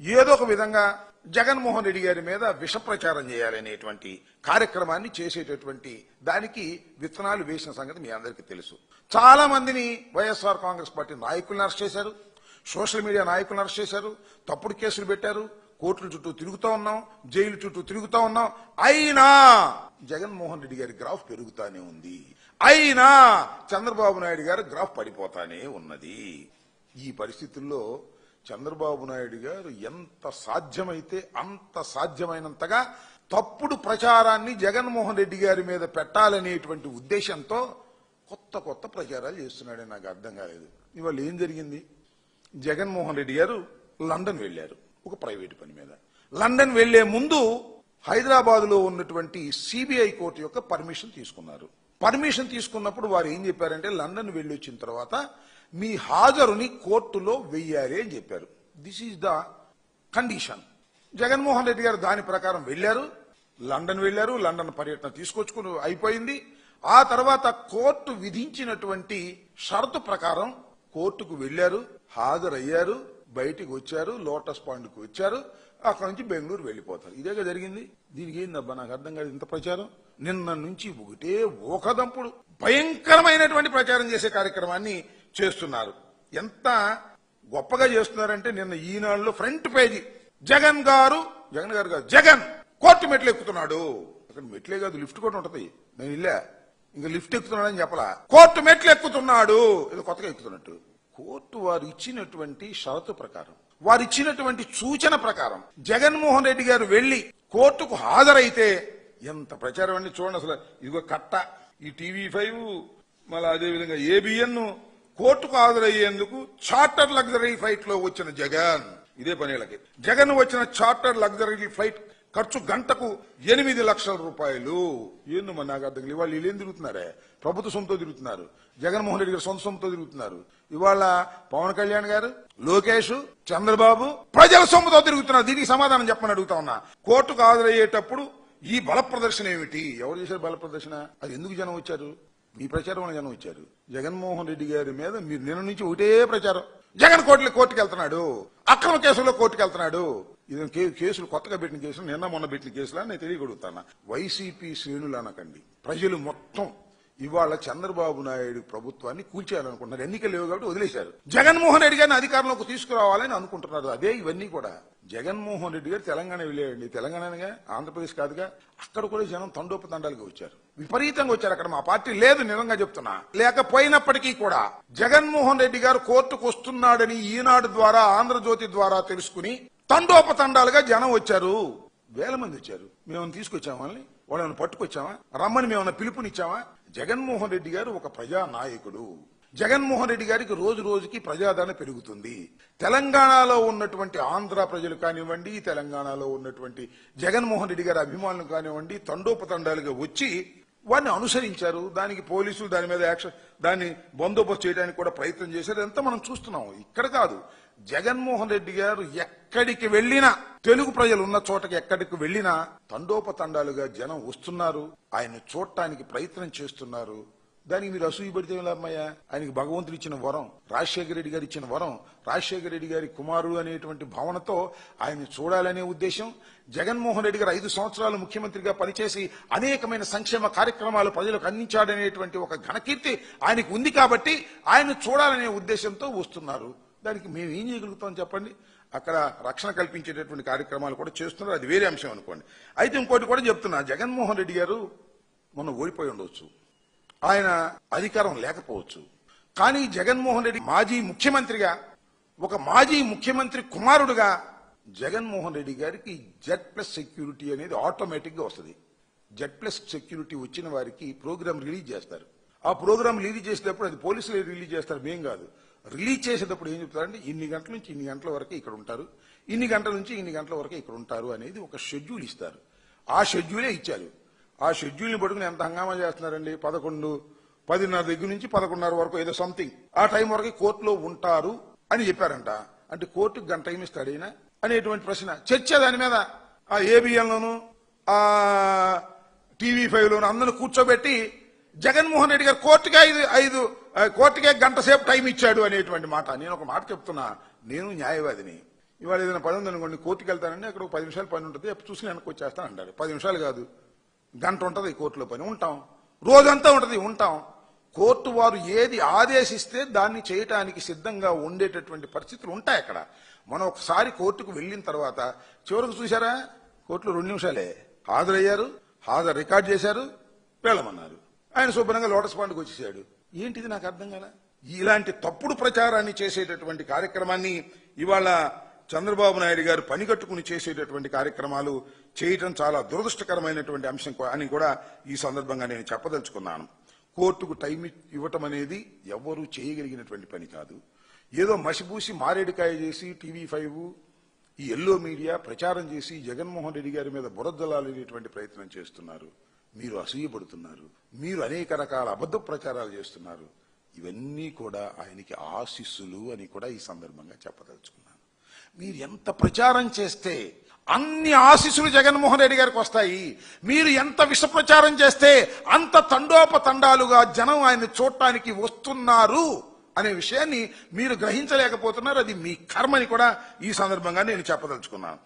ఏదో ఒక విధంగా జగన్మోహన్ రెడ్డి గారి మీద విష ప్రచారం చేయాలనేటువంటి కార్యక్రమాన్ని చేసేటటువంటి దానికి విత్తనాలు వేసిన సంగతి మీ అందరికీ తెలుసు. చాలా మందిని వైఎస్ఆర్ కాంగ్రెస్ పార్టీ నాయకులను అరెస్ట్ చేశారు. సోషల్ మీడియా నాయకులను అరెస్ట్ చేశారు. తప్పుడు కేసులు పెట్టారు. కోర్టుల చుట్టూ తిరుగుతూ ఉన్నాం. జైలు చుట్టూ తిరుగుతూ ఉన్నాం. అయినా జగన్మోహన్ రెడ్డి గారి గ్రాఫ్ పెరుగుతానే ఉంది. అయినా చంద్రబాబు నాయుడు గారి గ్రాఫ్ పడిపోతానే ఉన్నది. ఈ పరిస్థితుల్లో చంద్రబాబు నాయుడు గారు ఎంత సాధ్యమైతే అంత సాధ్యమైనంతగా తప్పుడు ప్రచారాన్ని జగన్మోహన్ రెడ్డి గారి మీద పెట్టాలనేటువంటి ఉద్దేశంతో కొత్త కొత్త ప్రచారాలు చేస్తున్నాడని నాకు అర్థం కాలేదు. ఇవాళ ఏం జరిగింది? జగన్మోహన్ రెడ్డి గారు లండన్ వెళ్ళారు ఒక ప్రైవేట్ పని మీద. లండన్ వెళ్ళే ముందు హైదరాబాద్లో ఉన్నటువంటి సిబిఐ కోర్టు యొక్క పర్మిషన్ తీసుకున్నారు. పర్మిషన్ తీసుకున్నప్పుడు వారు ఏం చెప్పారంటే లండన్ వెళ్ళి వచ్చిన తర్వాత మీ హాజరుని కోర్టులో వెయ్యాలి అని చెప్పారు. This is the condition Jaganmohan Reddy garu దాని ప్రకారం వెళ్ళారు లండన్ వెళ్ళారు లండన్ పర్యటన తీసుకొచ్చుకుని అయిపోయింది. ఆ తర్వాత కోర్టు విధించినటువంటి షరతు ప్రకారం కోర్టుకు వెళ్ళారు హాజరయ్యారు బయటికి వచ్చారు లోటస్ పాయింట్కు వచ్చారు అక్కడ నుంచి బెంగళూరు వెళ్ళిపోతారు ఇదేగా జరిగింది. దీనికి ఏందబ్బా నాకు అర్థం కాదు ఇంత ప్రచారం. నిన్న నుంచి ఒకటే ఒకదంపుడు భయంకరమైనటువంటి ప్రచారం చేసే కార్యక్రమాన్ని చేస్తున్నారు. ఎంత గొప్పగా చేస్తున్నారంటే నిన్న ఈనాడులో ఫ్రంట్ పేజీ. జగన్ గారు జగన్ గారు కాదు జగన్ కోర్టు మెట్లు ఎక్కుతున్నాడు. అక్కడ మెట్లే కాదు లిఫ్ట్ కూడా ఉంటది. నేను ఇల్లే. ఇంకా లిఫ్ట్ ఎక్కుతున్నాడని చెప్పలా. కోర్టు మెట్లు ఎక్కుతున్నాడు. ఇది కొత్తగా ఎక్కుతున్నట్టు. కోర్టు వారు ఇచ్చినటువంటి షరతు ప్రకారం వారు ఇచ్చినటువంటి సూచన ప్రకారం జగన్మోహన్ రెడ్డి గారు వెళ్ళి కోర్టుకు హాజరైతే ఎంత ప్రచారం అండి చూడండి అసలు. ఇదిగో కట్ట. ఈ టీవీ ఫైవ్ మళ్ళీ అదేవిధంగా ఏబిఎన్ కోర్టుకు హాజరయ్యేందుకు చార్టర్ లగ్జరీ ఫ్లైట్లో వచ్చిన జగన్. ఇదే పనేళ్ళకి జగన్ వచ్చిన చార్టర్ లగ్జరీ ఫ్లైట్ ఖర్చు గంటకు ఎనిమిది లక్షల రూపాయలు. ఏందో మన నాకు అర్థం ఇవాళ వీళ్ళు ఏం తిరుగుతున్నారే? ప్రభుత్వ సొంతో తిరుగుతున్నారు. జగన్మోహన్ రెడ్డి గారు సొంత సొమ్ముతో తిరుగుతున్నారు. ఇవాళ పవన్ కళ్యాణ్ గారు లోకేష్ చంద్రబాబు ప్రజల సొమ్ముతో తిరుగుతున్నారు. దీనికి సమాధానం చెప్పమని అడుగుతా ఉన్నా. కోర్టుకు హాజరయ్యేటప్పుడు ఈ బల ప్రదర్శన ఏమిటి? ఎవరు చేశారు బల ప్రదర్శన? అది ఎందుకు జనం వచ్చారు? మీ ప్రచారం వల్ల జనం వచ్చారు జగన్మోహన్ రెడ్డి గారి మీద మీరు నిన్న నుంచి ఒకటే ప్రచారం. జగన్ కోర్టులో కోర్టుకు వెళ్తున్నాడు అక్రమ కేసుల్లో కోర్టుకు వెళ్తున్నాడు ఇది కేసులు కొత్తగా పెట్టిన కేసులు నిన్న మొన్న పెట్టిన కేసులు అని నేను తెలియగలుగుతాను? వైసీపీ శ్రేణులు అనకండి. ప్రజలు మొత్తం ఇవాళ చంద్రబాబు నాయుడు ప్రభుత్వాన్ని కూల్చేయాలనుకుంటున్నారు. ఎన్నికలు లేవు కాబట్టి వదిలేశారు. జగన్మోహన్ రెడ్డి గారిని అధికారంలోకి తీసుకురావాలని అనుకుంటున్నారు. అదే ఇవన్నీ కూడా. జగన్మోహన్ రెడ్డి గారు తెలంగాణ వెళ్ళేయండి తెలంగాణగా ఆంధ్రప్రదేశ్ కాదుగా అక్కడ కూడా జనం తండోపతండాలుగా వచ్చారు. విపరీతంగా వచ్చారు. అక్కడ మా పార్టీ లేదు నిజంగా చెప్తున్నా. లేకపోయినప్పటికీ కూడా జగన్మోహన్ రెడ్డి గారు కోర్టుకు వస్తున్నాడని ఈనాడు ద్వారా ఆంధ్రజ్యోతి ద్వారా తెలుసుకుని తండోపతండాలుగా జనం వచ్చారు. వేల మంది వచ్చారు. మేము తీసుకొచ్చామా వాళ్ళని? వాళ్ళని పట్టుకొచ్చామా? రమ్మని మేము పిలుపునిచ్చామా? జగన్మోహన్ రెడ్డి గారు ఒక ప్రజా నాయకుడు జగన్మోహన్ రెడ్డి గారికి రోజు రోజుకి ప్రజాదరణ పెరుగుతుంది. తెలంగాణలో ఉన్నటువంటి ఆంధ్ర ప్రజలు కానివ్వండి తెలంగాణలో ఉన్నటువంటి జగన్మోహన్ రెడ్డి గారి అభిమానులు కానివ్వండి తండోపతండాలుగా వచ్చి వారిని అనుసరించారు. దానికి పోలీసులు దాని మీద యాక్షన్ దాన్ని బందోబస్తు చేయడానికి కూడా ప్రయత్నం చేశారు. ఎంత మనం చూస్తున్నాం. ఇక్కడ కాదు. జగన్మోహన్ రెడ్డి గారు ఎక్కడికి వెళ్ళినా తెలుగు ప్రజలు ఉన్న చోటకి ఎక్కడికి వెళ్ళినా తండోపతండాలుగా జనం వస్తున్నారు. ఆయన చూడటానికి ప్రయత్నం చేస్తున్నారు. దానికి మీరు అసూయ పడితే అమ్మయ్య? ఆయనకి భగవంతుడు ఇచ్చిన వరం రాజశేఖర రెడ్డి గారు ఇచ్చిన వరం రాజశేఖర రెడ్డి గారి కుమారుడు అనేటువంటి భావనతో ఆయన చూడాలనే ఉద్దేశం జగన్మోహన్ రెడ్డి గారు ఐదు సంవత్సరాలు ముఖ్యమంత్రిగా పనిచేసి అనేకమైన సంక్షేమ కార్యక్రమాలు ప్రజలకు అందించాడనేటువంటి ఒక ఘనకీర్తి ఆయనకు ఉంది కాబట్టి ఆయన చూడాలనే ఉద్దేశంతో వస్తున్నారు. దానికి మేము ఏం చేయగలుగుతాం చెప్పండి? అక్కడ రక్షణ కల్పించేటటువంటి కార్యక్రమాలు కూడా చేస్తున్నారు. అది వేరే అంశం అనుకోండి. అయితే ఇంకోటి కూడా చెప్తున్నా. జగన్మోహన్ రెడ్డి గారు మొన్న ఓడిపోయి ఉండవచ్చు ఆయన అధికారం లేకపోవచ్చు. కానీ జగన్మోహన్ రెడ్డి మాజీ ముఖ్యమంత్రిగా ఒక మాజీ ముఖ్యమంత్రి కుమారుడుగా జగన్మోహన్ రెడ్డి గారికి జెడ్ ప్లస్ సెక్యూరిటీ అనేది ఆటోమేటిక్గా వస్తుంది. జెడ్ ప్లస్ సెక్యూరిటీ వచ్చిన వారికి ప్రోగ్రామ్ రిలీజ్ చేస్తారు. ఆ ప్రోగ్రామ్ రిలీజ్ చేసేటప్పుడు అది పోలీసులు రిలీజ్ చేస్తారు. మేం కాదు. రిలీజ్ చేసేటప్పుడు ఏం చెప్తారంటే ఇన్ని గంటల నుంచి ఇన్ని గంటల వరకు ఇక్కడ ఉంటారు ఇన్ని గంటల నుంచి ఇన్ని గంటల వరకు ఇక్కడ ఉంటారు అనేది ఒక షెడ్యూల్ ఇస్తారు. ఆ షెడ్యూలే ఇచ్చారు. ఆ షెడ్యూల్ని పట్టుకుని ఎంత హంగామా చేస్తున్నారండి? పదకొండు పదిన్నర దగ్గర నుంచి పదకొండున్నర వరకు ఏదో సంథింగ్ ఆ టైం వరకు కోర్టులో ఉంటారు అని చెప్పారంట. అంటే కోర్టుకు గంట టైం ఇస్తాడు అయినా అనేటువంటి ప్రశ్న. చర్చ దాని మీద ఆ ఏబిఎన్లోను ఆ టీవీ ఫైవ్ లోను అందరూ కూర్చోబెట్టి జగన్మోహన్ రెడ్డి గారు కోర్టుకే ఐదు ఐదు కోర్టుకే గంట సేపు టైం ఇచ్చాడు అనేటువంటి మాట. నేను ఒక మాట చెప్తున్నా. నేను న్యాయవాదిని. ఇవాళ ఏదైనా పని ఉందనుకోండి కోర్టుకి వెళ్తానండి అక్కడ ఒక పది నిమిషాలు పని ఉంటుంది. ఎప్పుడు చూసి వెనక్కి వచ్చేస్తాను అంటారు. పది నిమిషాలు కాదు. గంట ఉంటుంది కోర్టులో పని. ఉంటాం. రోజంతా ఉంటుంది. ఉంటాం. కోర్టు వారు ఏది ఆదేశిస్తే దాన్ని చేయటానికి సిద్ధంగా ఉండేటటువంటి పరిస్థితులు ఉంటాయి అక్కడ. మనం ఒకసారి కోర్టుకు వెళ్ళిన తర్వాత చివరికి చూసారా కోర్టులో రెండు నిమిషాలే. హాజరయ్యారు. హాజరు రికార్డ్ చేశారు. వెళ్ళమన్నారు. ఆయన శుభ్రంగా లోటస్ పాండ్కి వచ్చేసాడు. ఏంటిది నాకు అర్థం కదా ఇలాంటి తప్పుడు ప్రచారాన్ని చేసేటటువంటి కార్యక్రమాన్ని ఇవాళ చంద్రబాబు నాయుడు గారు పనిగట్టుకుని చేసేటటువంటి కార్యక్రమాలు చేయటం చాలా దురదృష్టకరమైనటువంటి అంశం అని కూడా ఈ సందర్భంగా నేను చెప్పదలుచుకున్నాను. కోర్టుకు టైం ఇవ్వటం అనేది ఎవ్వరూ చేయగలిగినటువంటి పని కాదు. ఏదో మసిబూసి మారేడుకాయ చేసి టీవీ ఫైవ్ ఈ ఎల్లో మీడియా ప్రచారం చేసి జగన్మోహన్ రెడ్డి గారి మీద బురద్దలాలనేటువంటి ప్రయత్నం చేస్తున్నారు. మీరు అసూయపడుతున్నారు. మీరు అనేక రకాల అబద్ధ ప్రచారాలు చేస్తున్నారు. ఇవన్నీ కూడా ఆయనకి ఆశీస్సులు అని కూడా ఈ సందర్భంగా చెప్పదలుచుకున్నాను. మీరు ఎంత ప్రచారం చేస్తే అన్ని ఆశీస్సులు జగన్మోహన్ రెడ్డి గారికి వస్తాయి. మీరు ఎంత విష ప్రచారం చేస్తే అంత తండోపతండాలుగా జనం ఆయన చూడటానికి వస్తున్నారు అనే విషయాన్ని మీరు గ్రహించలేకపోతున్నారు. అది మీ కర్మని కూడా ఈ సందర్భంగా నేను చెప్పదలుచుకున్నాను.